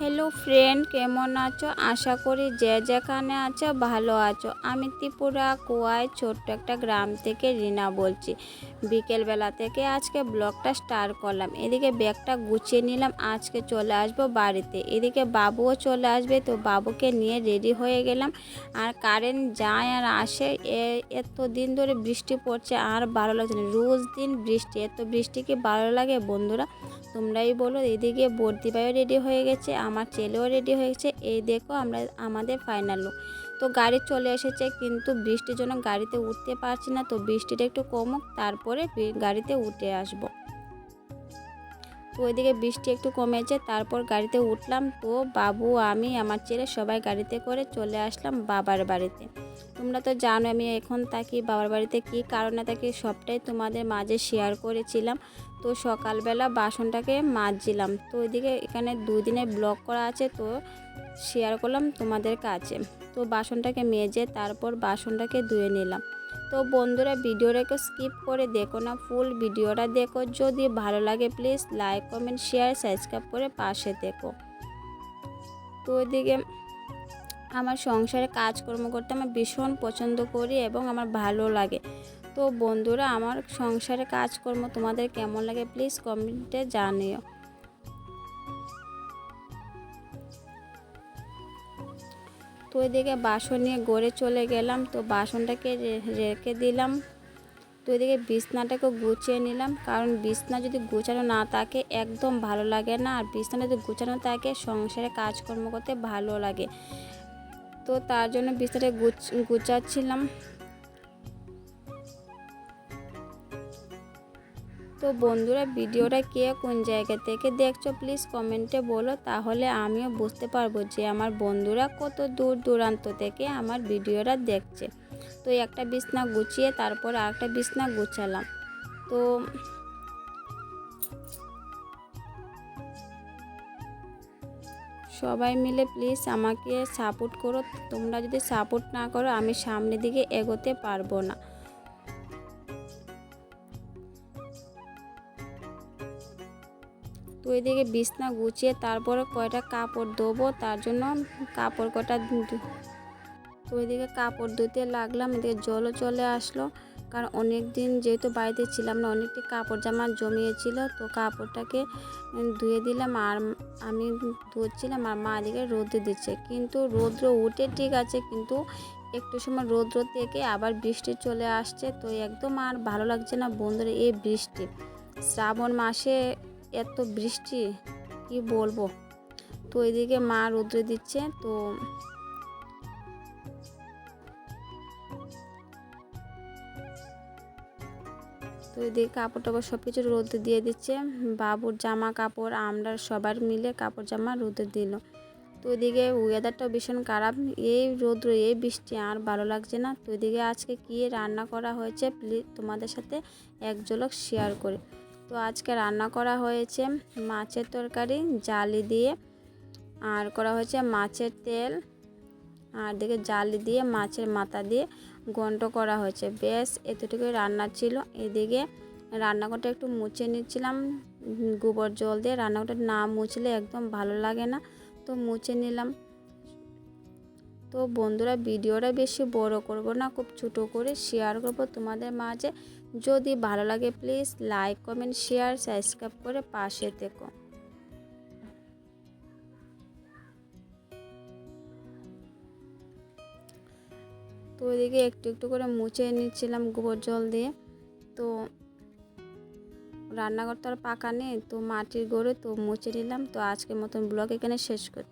Hello friend কেমন আছো? আশা করি যে যেখানে আছো ভালো আছো। আমি ত্রিপুরা, কোয়ায় ছোট্ট একটা গ্রাম থেকে রিনা বলছি। বিকেলবেলা থেকে আজকে ব্লগটা স্টার্ট করলাম। এদিকে ব্যাগটা গুছিয়ে নিলাম, আজকে চলে আসব বাড়িতে। এদিকে বাবুও চলে আসবে, তো বাবুকে নিয়ে রেডি হয়ে গেলাম। আর কারেন্ট যায় আর আসে এত দিন ধরে বৃষ্টি পড়ছে, আর ভালো লাগছে না। রোজ দিন বৃষ্টি, এত বৃষ্টি কি ভালো লাগে বন্ধুরা? তোমরাই বলো, এদিকে বর্দি ভাইও রেডি হয়ে গেছে আমার ছেলেও রেডি হয়েছে। এই দেখো আমরা আমাদের ফাইনাল লুক তো গাড়ি চলে এসেছে কিন্তু বৃষ্টির জন্য গাড়িতে উঠতে পারছি না। তো বৃষ্টিটা একটু কমুক, তারপরে গাড়িতে উঠে আসব। তো ওইদিকে বৃষ্টি একটু কমেছে, তারপর গাড়িতে উঠলাম। তো বাবু, আমি, আমার ছেলে সবাই গাড়িতে করে চলে আসলাম বাবার বাড়িতে। তোমরা তো জানো, আমি এখন থাকি বাবার বাড়িতে। কী কারণে থাকি সবটাই তোমাদের মাঝে শেয়ার করেছিলাম। তো সকালবেলা বাসনটাকে মাজছিলাম। তো ওইদিকে এখানে দুদিনের ব্লগ করা আছে, তো শেয়ার করলাম তোমাদের কাছে। তো বাসনটাকে মেজে তারপর বাসনটাকে ধুয়ে নিলাম। তো বন্ধুরা ভিডিওটাকে স্কিপ করে দেখো না, ফুল ভিডিওটা দেখো। যদি ভালো লাগে, please like, comment, share, subscribe করে পাশে দেখো। তো ওইদিকে আমার সংসারে কাজকর্ম করতে আমি ভীষণ পছন্দ করি এবং আমার ভালো লাগে। তো বন্ধুরা, আমার সংসারে কাজকর্ম তোমাদের কেমন লাগে, প্লিজ কমেন্টে জানিও। তো ওইদিকে বাসন নিয়ে গড়ে চলে গেলাম। তো বাসনটাকে রেখে দিলাম। তো ওইদিকে বিছনাটাকে গুছিয়ে নিলাম। কারণ বিছনা যদি গুছানো না থাকে, একদম ভালো লাগে না। আর বিছনা যদি গুছানো থাকে, সংসারে কাজকর্ম করতে ভালো লাগে। তো তার জন্য বিছনাটা গুছ, গুছাচ্ছিলাম। তো বন্ধুরা, ভিডিওটা কে কোন জায়গা থেকে দেখছ প্লিজ কমেন্টে বলো, তাহলে আমিও বুঝতে পারব যে আমার বন্ধুরা কত দূর দূরান্ত থেকে আমার ভিডিওটা দেখছে। তো একটা বিছনা গুছিয়ে তারপর আরেকটা বিছনা গুছালাম। তো সবাই মিলে প্লিজ আমাকে সাপোর্ট করো, তোমরা যদি সাপোর্ট না করো, আমি সামনের দিকে এগোতে পারব না। তো এদিকে বিছনা গুছিয়ে তারপরে কয়টা কাপড় দেবো তার জন্য কাপড় কটা এদিকে কাপড় ধুতে লাগলাম, এদিকে জলও চলে আসলো। কারণ অনেক দিন যেহেতু বাড়িতে ছিলাম না, অনেকটি কাপড় জামা জমিয়েছিল, তো কাপড়টাকে ধুয়ে দিলাম আর আমি ধুচ্ছিলাম আর মা এদিকে রোদে দিচ্ছে। কিন্তু রৌদ্র উঠে ঠিক আছে, কিন্তু একটু সময় রৌদ্র থেকে আবার বৃষ্টি চলে আসছে, তো একদম আর ভালো লাগছে না বন্ধুরা এই বৃষ্টি। শ্রাবণ মাসে এত বৃষ্টি, কি বলব? তো এদিকে মা রৌদ্র দিচ্ছে, তো তো এদিকে কাপড় টাপড় সব কিছু রোদে দিয়ে দিচ্ছে। বাবুর জামা, কাপড়, আমরা সবার মিলে কাপড়, জামা রোদে দিল। তো এদিকে ওয়েদারটাও ভীষণ খারাপ। এই রৌদ্র, এই বৃষ্টি আর ভালো লাগছে না। তো এদিকে আজকে কী রান্না করা হয়েছে প্লিজ তোমাদের সাথে এক ঝলক শেয়ার করি। তো আজকে রান্না করা হয়েছে মাছের তরকারি, জালি দিয়ে। আর করা হয়েছে মাছের তেল। আর দিকে জালি দিয়ে, মাছের মাথা দিয়ে ঘন্ট করা হয়েছে। বেশ, এতটুকুই রান্না ছিল। এদিকে রান্নাঘরটা একটু মুছে নিচ্ছিলাম। গোবর জল দিয়ে রান্নাঘরটা না মুছলে একদম ভালো লাগে না। তো মুছে নিলাম। তো বন্ধুরা ভিডিওটা বেশি বড় করব না, খুব ছোটো করে শেয়ার করব তোমাদের মাঝে। যদি ভালো লাগে please like comment share subscribe করে পাশে থেকো। তো ওইদিকে একটু একটু করে মুছে নিচ্ছিলাম গোবর জল দিয়ে। তো রান্নাঘর তো আর পাকা নেই, তো মাটির গড়ে তো মুছে নিলাম। তো আজকের মতন ব্লগ এখানে শেষ করছি